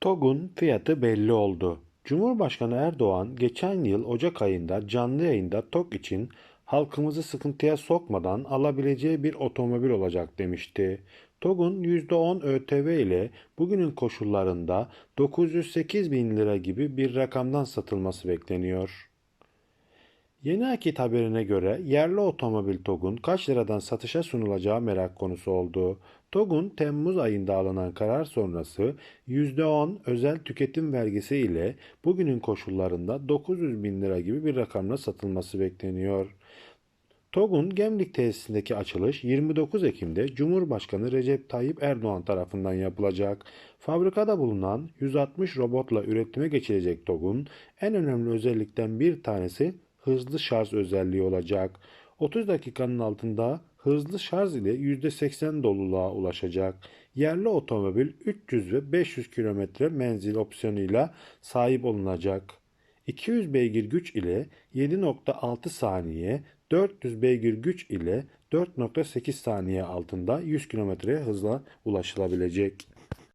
TOG'un fiyatı belli oldu. Cumhurbaşkanı Erdoğan geçen yıl Ocak ayında canlı yayında TOG için halkımızı sıkıntıya sokmadan alabileceği bir otomobil olacak demişti. TOG'un %10 ÖTV ile bugünün koşullarında 908 bin lira gibi bir rakamdan satılması bekleniyor. Yeni Akit haberine göre yerli otomobil TOG'un kaç liradan satışa sunulacağı merak konusu oldu. TOG'un Temmuz ayında alınan karar sonrası %10 özel tüketim vergisi ile bugünün koşullarında 900 bin lira gibi bir rakamla satılması bekleniyor. TOG'un Gemlik tesisindeki açılış 29 Ekim'de Cumhurbaşkanı Recep Tayyip Erdoğan tarafından yapılacak. Fabrikada bulunan 160 robotla üretime geçilecek TOG'un en önemli özellikten bir tanesi hızlı şarj özelliği olacak. 30 dakikanın altında hızlı şarj ile %80 doluluğa ulaşacak. Yerli otomobil 300 ve 500 kilometre menzil opsiyonuyla sahip olunacak. 200 beygir güç ile 7.6 saniye, 400 beygir güç ile 4.8 saniye altında 100 kilometre hızla ulaşılabilecek.